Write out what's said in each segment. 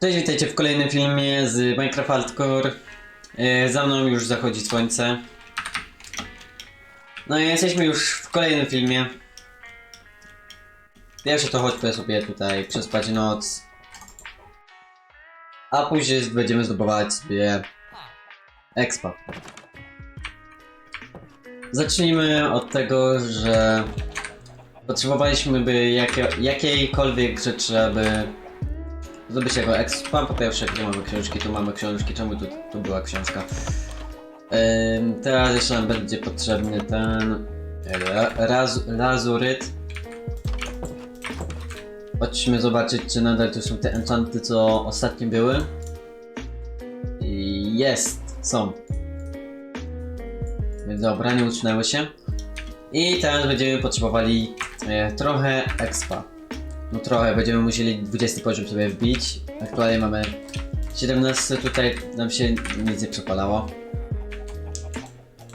Cześć, witajcie w kolejnym filmie z Minecraft Hardcore. E, Za mną już zachodzi słońce. No i jesteśmy już w kolejnym filmie. Pierwsze to chodźmy sobie tutaj przespać noc. A później będziemy zdobywać sobie expa. Zacznijmy od tego, że potrzebowaliśmy by jakie, jakiejkolwiek rzeczy, aby Zdobyć jego expa. Po pierwsze, tu mamy książki, tu mamy książki. Czemu tu, tu była książka? Ym, teraz jeszcze nam będzie potrzebny ten ra, raz. Chodźmy zobaczyć, czy nadal tu są te enchanty, co ostatnio były. Jest, są. Dobra, nie ucznęły się. I teraz będziemy potrzebowali e, trochę expa. No trochę, będziemy musieli 20 poziom sobie wbić. Aktualnie mamy 17, tutaj nam się nic nie przepalało.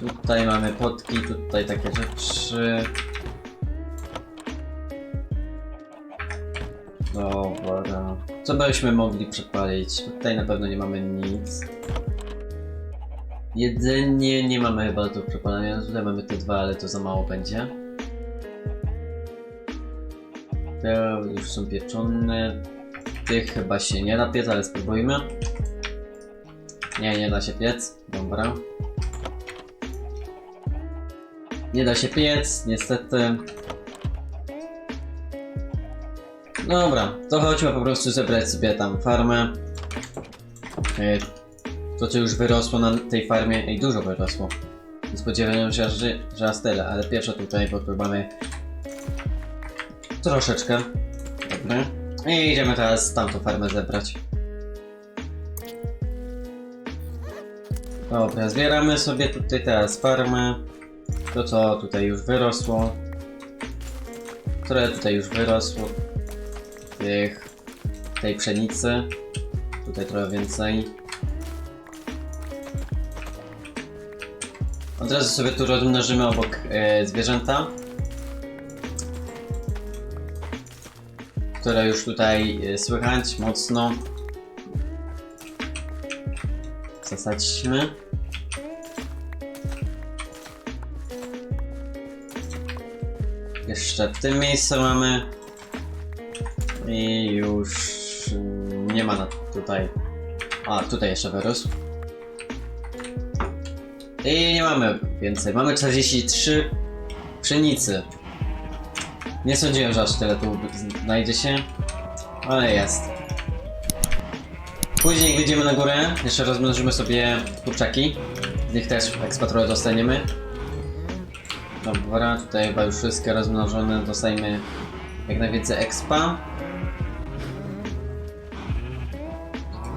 Tutaj mamy potki, tutaj takie rzeczy. Dobra. Co byśmy mogli przepalić? Tutaj na pewno nie mamy nic. Jedzenie nie mamy chyba do przepalania. Tutaj mamy te dwa, ale to za mało będzie. Te już są pieczone. Tych chyba się nie da piec, ale spróbujmy. Nie, nie da się piec. Dobra. Nie da się piec, niestety. Dobra, to chodźmy po prostu zebrać sobie tam farmę. E, To co już wyrosło na tej farmie, ej dużo wyrosło. Nie spodziewałem się, że, że aż tyle, ale pierwsze tutaj, bo tu mamy Troszeczkę. Dobra. I idziemy teraz tamtą farmę zebrać. Dobra, zbieramy sobie tutaj teraz farmę. To co tutaj już wyrosło. Które tutaj już wyrosło. Tych, tej pszenicy. Tutaj trochę więcej. Od razu sobie tu rozmnożymy obok e, zwierzęta. Które już tutaj e, słychać mocno. Zasadźmy. Jeszcze w tym miejscu mamy. I już mm, nie ma na tutaj. A, tutaj jeszcze wyrósł. I nie mamy więcej. Mamy 43 pszenicy. Nie sądziłem, że aż tyle tu znajdzie się, ale jest. Później wyjdziemy na górę, jeszcze rozmnożymy sobie kurczaki. Z nich też ekspatruję dostaniemy. Dobra, tutaj chyba już wszystkie rozmnożone, dostajemy jak najwięcej expa.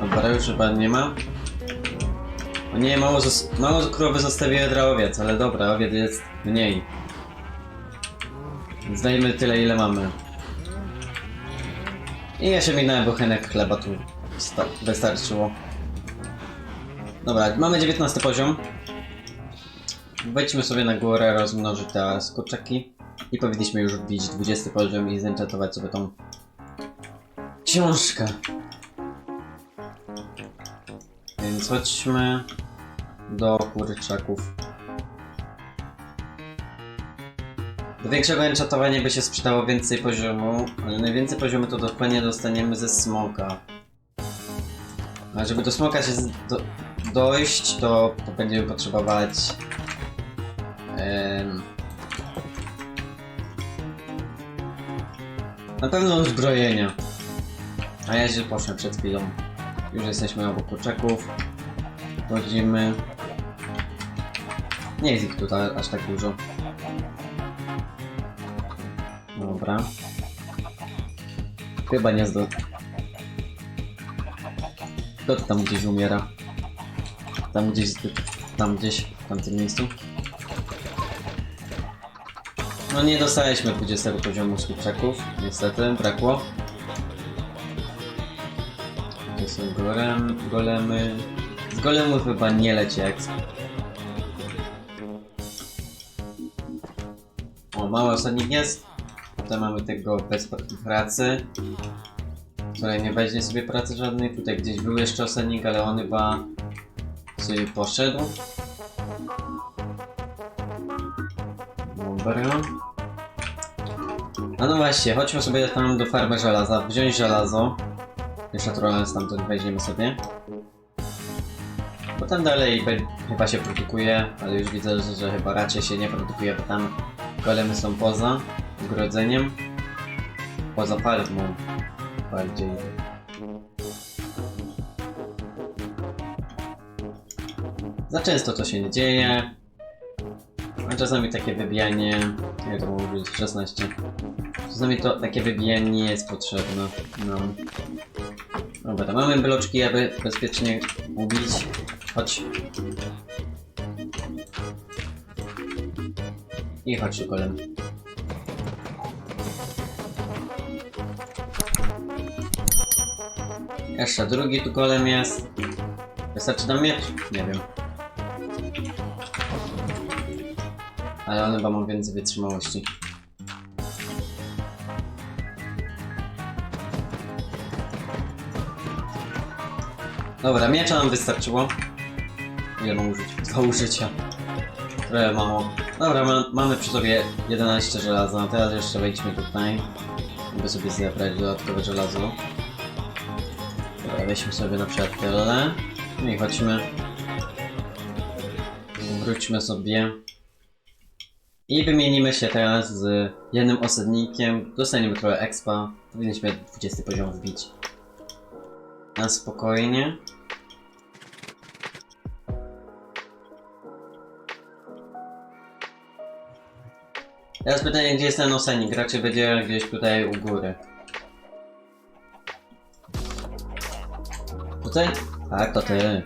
Dobra, już chyba nie ma. O nie, mało, mało krowy zostawiłem dla owiec, ale dobra, owiec jest mniej. Dajmy tyle, ile mamy. I ja się minąłem, bo chenek chleba tu sta- wystarczyło. Dobra, mamy 19 poziom. Wejdźmy sobie na górę, rozmnożyć te skurczaki. I powinniśmy już wbić 20 poziom i zenchantować sobie tą książkę. Więc chodźmy do kurczaków. Do większego enchatowania by się sprzedało więcej poziomu, ale najwięcej poziomu to dokładnie dostaniemy ze smoka. A żeby do smoka się do, dojść, to, to będziemy potrzebować... em, na pewno uzbrojenia. A ja się poszłem przed chwilą. Już jesteśmy obok kurczaków. Chodzimy. Nie jest ich tutaj aż tak dużo. Dobra. Chyba nie zdo... Kto tam gdzieś umiera? Tam gdzieś... Tam gdzieś, w tamtym miejscu? No nie dostaliśmy 20 poziomu skutczaków, niestety, brakło. To są golem, golemy... Z golemów chyba nie leci exp. O, mały osadnik jest. Tutaj mamy tego bez pracy. której nie weźmie sobie pracy żadnej. Tutaj gdzieś był jeszcze osadnik, ale on chyba sobie poszedł. Dobra. A no właśnie, chodźmy sobie tam do farmy żelaza, wziąć żelazo. Jeszcze trochę stamtąd weźmiemy sobie. Potem dalej chyba się produkuje, ale już widzę, że, że chyba raczej się nie produkuje, bo tam golemy są poza ogrodzeniem. Poza farmą bardziej. Za często to się nie dzieje. A czasami takie wybijanie. Nie to mogło być 16. Czasami to takie wybijanie nie jest potrzebne. No. Dobra, mamy bloczki, aby bezpiecznie ubić. Chodź. I chodź tu Jeszcze drugi tu golem jest. Wystarczy nam miecz? Nie wiem. Ale on chyba ma więcej wytrzymałości. Dobra, miecza nam wystarczyło. Ile mam użyć? Dwa użycia. Trochę mało. Dobra, ma, mamy przy sobie 11 żelaza. Teraz jeszcze wejdźmy tutaj. Aby sobie zebrać dodatkowe żelazo. Weźmy sobie na przykład tyle. I chodźmy. Wróćmy sobie. I wymienimy się teraz z jednym osadnikiem. Dostaniemy trochę expa. Powinniśmy 20 poziom wbić. Na spokojnie. Teraz pytanie, gdzie jest ten osadnik? Raczej będzie gdzieś tutaj u góry. Tutaj? Tak, to ty.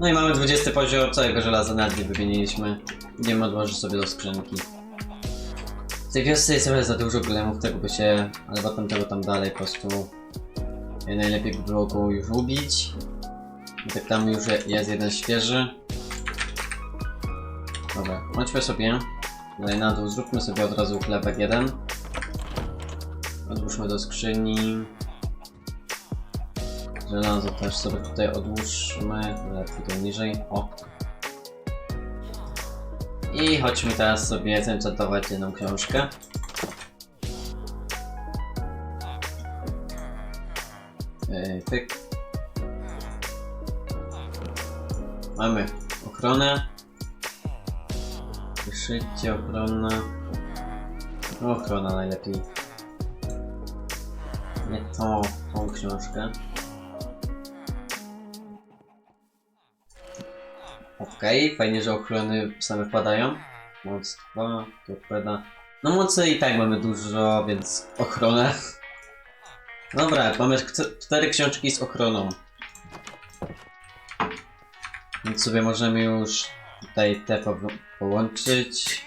No i mamy 20 poziom całego żelaza, nawet nie wymieniliśmy. Idziemy odłożyć sobie do skrzynki. W tej wiosce jest za dużo golemów, tego by się... Ale potem tego tam dalej po prostu... e, Najlepiej by było go już ubić. I tak tam już jest jeden świeży. Dobra, chodźmy sobie dalej na dół, zróbmy sobie od razu chlebek jeden. Odłóżmy do skrzyni. Żelazo też sobie tutaj odłóżmy, lepiej niżej, o. I chodźmy teraz sobie zenchantować jedną książkę. Yy, pyk. Mamy ochronę. Szycie, ochrona. No, ochrona najlepiej. Nie tą, tą książkę. Okej, fajnie, że ochrony same wpadają. Moc 2, torpeda. No mocy i tak mamy dużo, więc ochronę. Dobra, mamy cztery książki z ochroną. Więc sobie możemy już tutaj te po połączyć.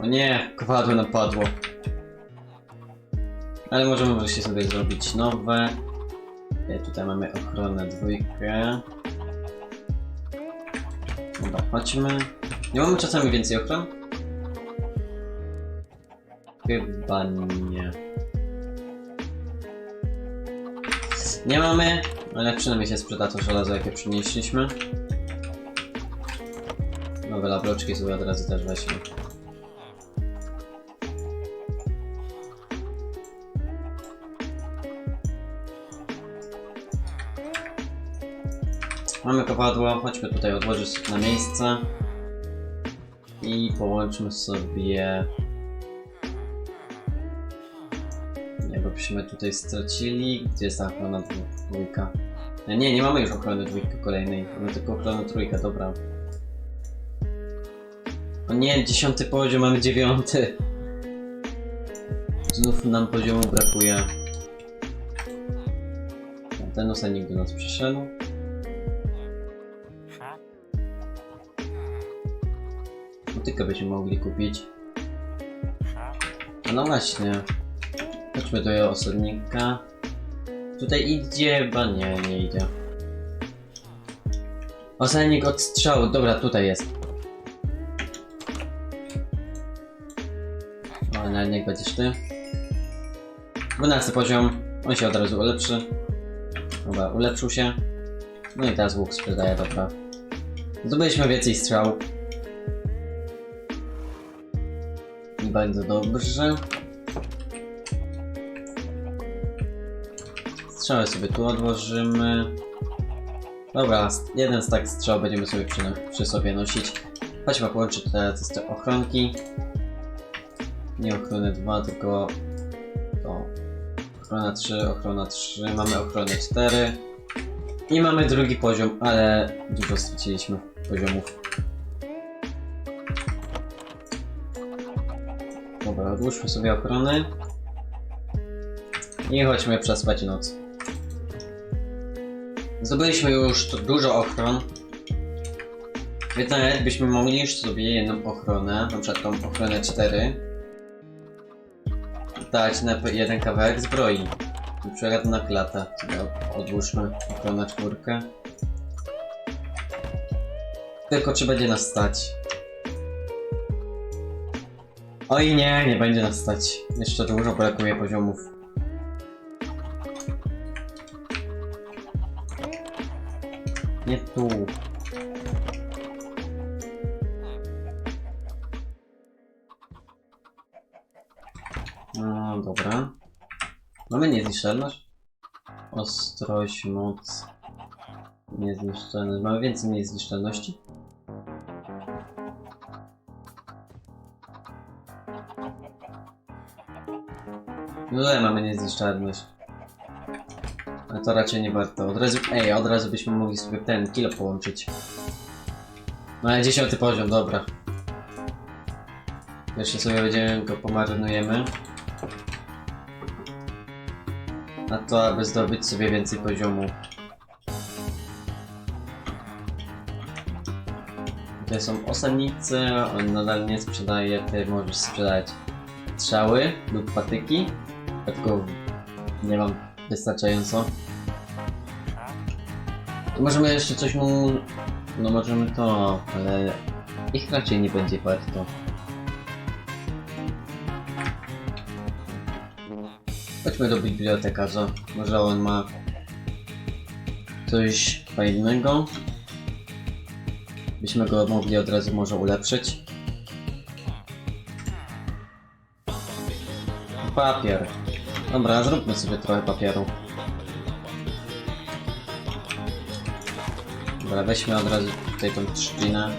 O nie, kowadło napadło. Ale możemy wreszcie sobie zrobić nowe. Okay, tutaj mamy ochronę dwójkę. Dobra, chodźmy. Nie mamy czasami więcej ochron? Chyba nie. Nie mamy, ale przynajmniej się sprzeda to żelazo, jakie przynieśliśmy. Dobra, bloczki sobie od razu też weźmy. Mamy kowadło, chodźmy tutaj odłożyć na miejsce. I połączmy sobie... Nie, bo byśmy tutaj stracili. Gdzie jest ta ochrona dwójka? Nie, nie, nie mamy już ochrony dwójki kolejnej. Mamy tylko ochronę trójkę, dobra. O nie, dziesiąty poziom, mamy dziewiąty. Znów nam poziomu brakuje. Ten osadnik do nas przyszedł. Motykę byśmy mogli kupić. No właśnie. Chodźmy do osadnika. Tutaj idzie, chyba nie, nie idzie. Osadnik od strzału, dobra, tutaj jest. O, ale nie niech będziesz ty. 12 poziom, on się od razu ulepszy. Dobra, ulepszył się. No i teraz łuk sprzedaje, dobra. Zdobyliśmy więcej strzał. Bardzo dobrze. Strzały sobie tu odłożymy. Dobra, jeden stack strzał będziemy sobie przy, przy sobie nosić. Chodźmy połączyć te ochronki. Nie ochrony 2, tylko to. Ochrona 3, ochrona 3, mamy ochronę 4. I mamy drugi poziom, ale dużo straciliśmy poziomów. Odłóżmy sobie ochrony. I chodźmy przespać noc. Zdobyliśmy już dużo ochron. Więc nawet byśmy mogli już sobie jedną ochronę, na przykład tą ochronę 4, dać na jeden kawałek zbroi. Na przykład na. Sobie odłóżmy ochronę czwórkę. Tylko czy będzie nas stać? Oj nie, nie będzie nas stać. Jeszcze dużo brakuje poziomów. Nie tu. No dobra. Mamy niezniszczalność? Ostrość, moc. Niezniszczalność. Mamy więcej niezniszczalności? No ale mamy niezniszczalność. Ale to raczej nie warto. Od razu, ej, od razu byśmy mogli sobie ten kilo połączyć. No ale dziesiąty poziom, dobra. Jeszcze sobie będziemy go pomarnujemy. Na to, aby zdobyć sobie więcej poziomu. Tutaj są osadnicy, on nadal nie sprzedaje, ty możesz sprzedać strzały lub patyki. Tylko nie mam wystarczająco. To możemy jeszcze coś mu... No możemy to, ale ich raczej nie będzie warto. Chodźmy do bibliotekarza. Może on ma coś fajnego. Byśmy go mogli od razu może ulepszyć. Papier. Dobra, zróbmy sobie trochę papieru. Dobra, weźmy od razu tutaj tą trzcinę.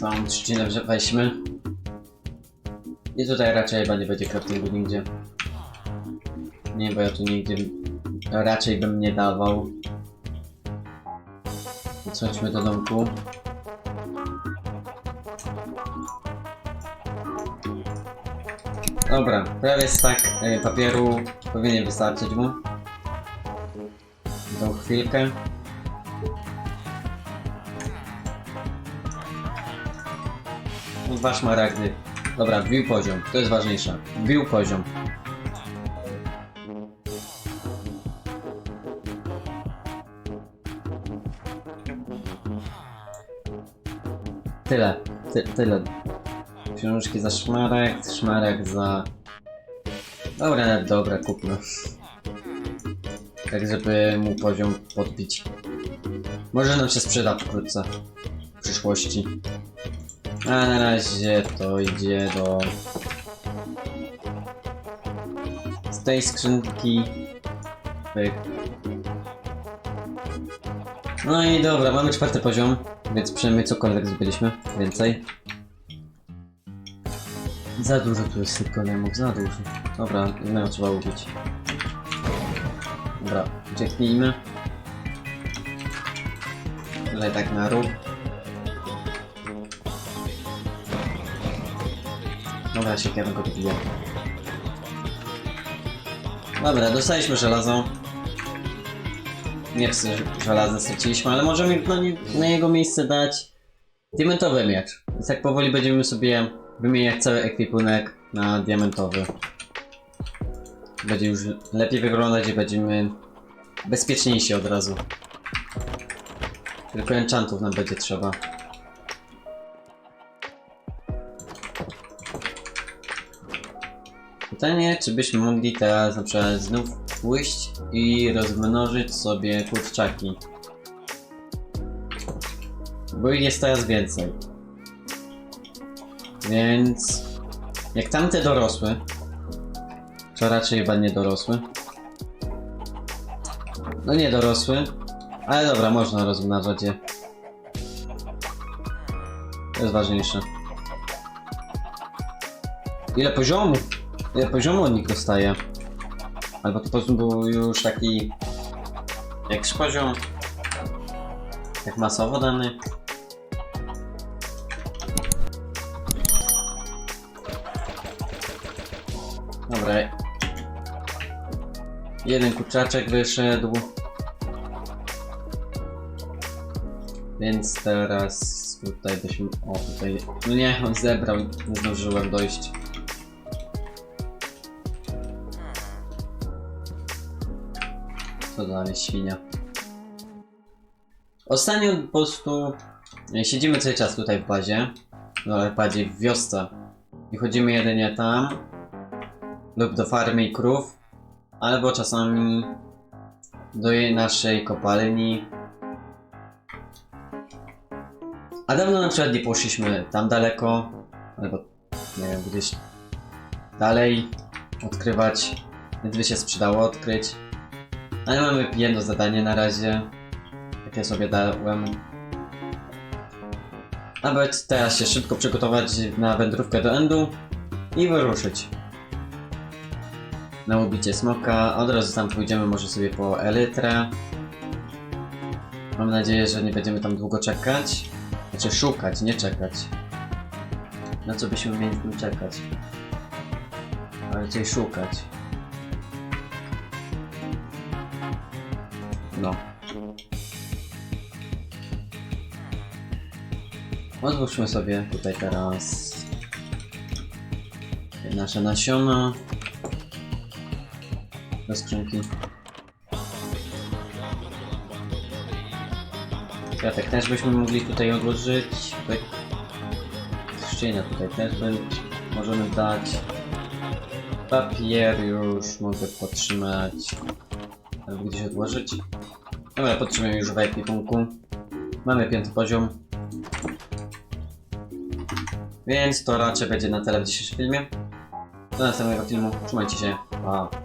Całą trzcinę weźmy. I tutaj raczej chyba nie będzie craftingu nigdzie. Nie, bo ja tu nigdzie raczej bym nie dawał. Chodźmy do domku. Dobra, prawie stak e, papieru powinien wystarczyć mu. Tą chwilkę. Dwa szmaragdy. Dobra, wbił poziom. To jest ważniejsze. Wbił poziom. Tyle. Ty, tyle. Książki za szmarek, szmarek za... Dobra, dobra, kupmy. Tak, żeby mu poziom podbić. Może nam się sprzyda wkrótce. W przyszłości. A na razie to idzie do... Z tej skrzynki... Pyk. No i dobra, mamy czwarty poziom, więc przynajmniej cokolwiek zdobyliśmy. Więcej. Za dużo tu jest tych golemów, za dużo. Dobra, jednego trzeba ubić. Dobra, ucieknijmy. Tutaj tak na róg. Dobra, siekierą go dobiję. Dobra, dostaliśmy żelazo. Nie chcę żelaza straciliśmy, ale możemy na, nie, na jego miejsce dać diamentowy miecz. Więc tak powoli będziemy sobie wymieniać cały ekwipunek na diamentowy. Będzie już lepiej wyglądać i będziemy bezpieczniejsi od razu. Tylko enchantów nam będzie trzeba. Pytanie, czy byśmy mogli teraz na przykład znów pójść i rozmnożyć sobie kurczaki. Bo ich jest teraz więcej. Więc jak tamte dorosły, to raczej chyba nie dorosły. No nie dorosły, ale dobra, można rozmnażać je. To jest ważniejsze. Ile poziomów? Ile poziomu od nich dostaje? Albo to po prostu był już taki... Jakiś poziom? Jak masowo dany? Jeden kurczaczek wyszedł. Więc teraz tutaj byśmy... O, tutaj... No nie, on zebrał, nie zdążyłem dojść. Co dalej, świnia. Ostatnio po prostu e, siedzimy cały czas tutaj w bazie, no ale bardziej w wiosce. I chodzimy jedynie tam, lub do farmy i krów, albo czasami do jej naszej kopalni. A dawno na przykład nie poszliśmy tam daleko, albo nie wiem, gdzieś dalej odkrywać, więc by się sprzedało odkryć. Ale mamy jedno zadanie na razie, jakie sobie dałem. Aby teraz się szybko przygotować na wędrówkę do Endu i wyruszyć. Na ubicie smoka, od razu tam pójdziemy może sobie po elytrę. Mam nadzieję, że nie będziemy tam długo czekać. Znaczy szukać, nie czekać. Na co byśmy mieli tu czekać? A raczej szukać. No. Odłóżmy sobie tutaj teraz nasze nasiona do skrzynki. Kwiatek też byśmy mogli tutaj odłożyć. Trzcienia tutaj też by możemy dać. Papier już mogę podtrzymać. Albo gdzieś odłożyć. Dobra, podtrzymujemy już w ekwipunku. Mamy piąty poziom. Więc to raczej będzie na tyle w dzisiejszym filmie. Do następnego filmu. Trzymajcie się. Pa.